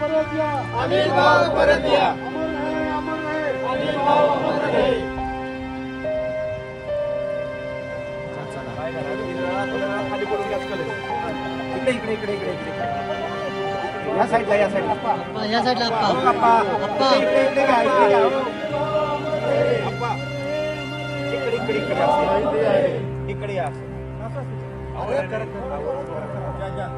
परत या. अनिल भाऊ परत या. अमर रहे अमर रहे अनिल भाऊ अमर रहे इकडे इकडे इकडे इकडे इकडे. या साईडला या साईडला. या साईडला आप्पा अप्पा अप्पा. इकडे इकडे घ्या इकडे घ्या. अप्पा. इकडे इकडे इकडे असं. इकडे या. या करत नाही. या,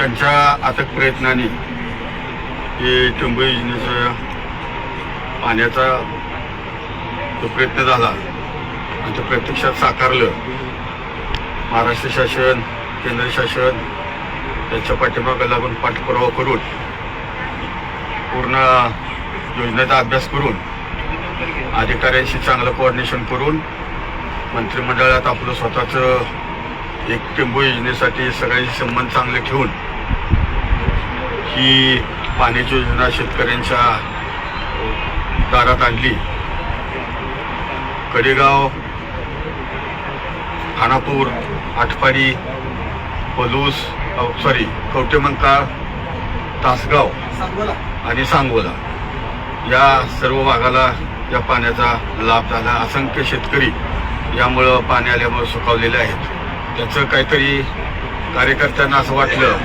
त्यांच्या अथक प्रयत्नाने हे टंबू योजनेचा पाण्याचा जो प्रयत्न झाला आणि तो प्रत्यक्षात साकारलं महाराष्ट्र शासन केंद्र शासन त्याच्या पाठीमागं लागून पाठपुरावा करून पूर्ण योजनेचा अभ्यास करून अधिकाऱ्यांशी चांगलं कोऑर्डिनेशन करून मंत्रिमंडळात आपलं स्वतःचं एक टेंबू योजनेसाठी सगळ्यांशी संबंध चांगले ठेवून ही पाण्याची योजना शेतकऱ्यांच्या दारात आणली. कडेगाव खानापूर आटपाडी पलूस सॉरी कवटेमंकाळ तासगाव आणि सांगोला. या सर्व भागाला या पाण्याचा लाभ झाला. असंख्य शेतकरी यामुळं पाणी आल्यामुळे सुखावलेले आहेत. त्याचं काहीतरी कार्यकर्त्यांना असं वाटलं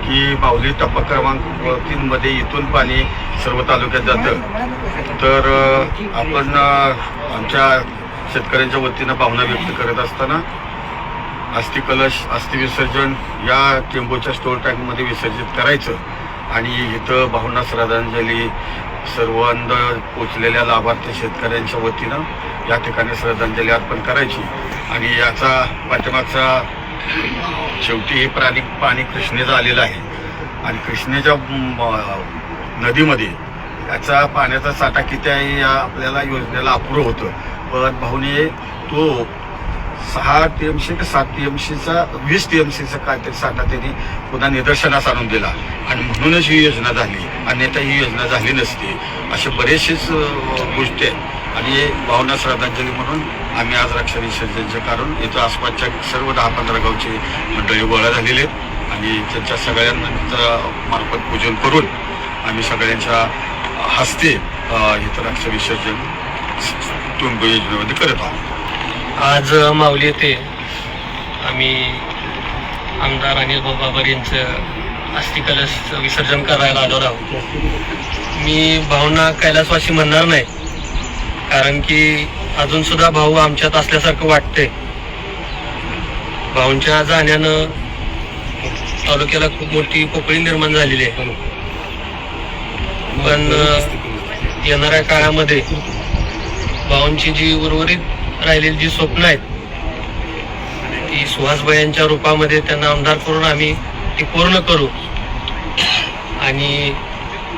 की माऊली टप्पा क्रमांक तीनमध्ये इथून पाणी सर्व तालुक्यात जातं. तर आपण आमच्या शेतकऱ्यांच्या वतीनं भावना व्यक्त करत असताना अस्थि कलश अस्थि विसर्जन या टेंबूच्या स्टोर टँकमध्ये विसर्जित करायचं आणि इथं भावना श्रद्धांजली सर्वांना पोचलेल्या लाभार्थी शेतकऱ्यांच्या वतीनं या ठिकाणी श्रद्धांजली अर्पण करायची. आणि याचा पाठीमागचा शेवटी हे प्राणी पाणी कृष्णेचं आलेलं आहे. आणि कृष्णेच्या नदीमध्ये याचा पाण्याचा साठा किती आहे या आपल्याला योजनेला अपुरं होतं पण भाऊने तो सहा टी एम सी का सात टी एम सीचा वीस टी एम सीचा काहीतरी साठा त्यांनी पुन्हा निदर्शनास आणून दिला. आणि म्हणूनच ही योजना झाली. अन्यथा ही योजना झाली नसती. असे बरेचसेच गोष्टी आहेत. आणि भावना श्रद्धांजली म्हणून आम्ही आज रक्षा कारण. इथं आसपासच्या सर्व दहा पंधरा गावचे मंडळी गोळा झालेले आहेत. आणि त्यांच्या सगळ्यांचं मार्फत पूजन करून आम्ही सगळ्यांच्या हस्ते इथं रक्षा विसर्जन टुंब योजनेमध्ये करत आहोत. आज माऊली येथे आम्ही आमदार अनिल बाबाबर बाबर यांचं अस्थिकलश विसर्जन करायला आलो आहोत. मी भावना कैलासवासी म्हणणार नाही. कारण की अजून सुद्धा भाऊ आमच्यात असल्यासारखं वाटतंय. भाऊंच्या जाण्यानं तालुक्याला खूप मोठी पोकळी निर्माण झालेली आहे. पण येणाऱ्या काळामध्ये भाऊंची जी उर्वरित राहिलेली जी स्वप्न आहेत ती सुहासबाईंच्या रूपामध्ये त्यांना आमदार करून आम्ही ती पूर्ण करू. आणि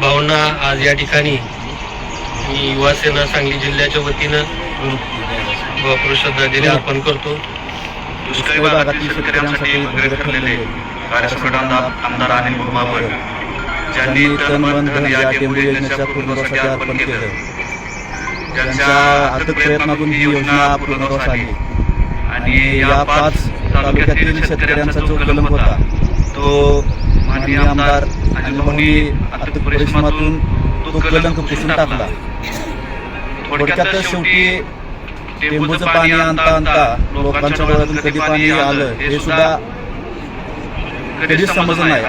भाऊंना आज या ठिकाणी मी युवा सेना सांगली जिल्ह्याच्या वतीनं भावपूर श्रद्धांजली अर्पण करतो दुष्काळी भागातील शेतकऱ्यांसाठी वगैरे ठरलेले कार्यसंघटना आमदार अनिल ज्यांनी तन या टेंबू योजनेच्या पूर्णत्वासाठी अर्पण केलं ज्यांच्या अथक प्रयत्नातून ही योजना पूर्णत्वास आली आणि या पाच तालुक्यातील शेतकऱ्यांचा जो कलम होता तो माननीय आमदार अनिल भाऊंनी अथक परिश्रमातून तो कलंक पुसून टाकला. थोडक्यात शेवटी टेंबूचं पाणी आणता आणता लोकांच्या डोळ्यातून कधी पाणी आलं हे सुद्धा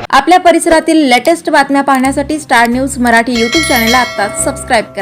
आपल्या परिसरातील लेटेस्ट बातम्या पाहण्यासाठी स्टार न्यूज मराठी यूट्यूब चॅनलला आत्ताच सबस्क्राईब करा.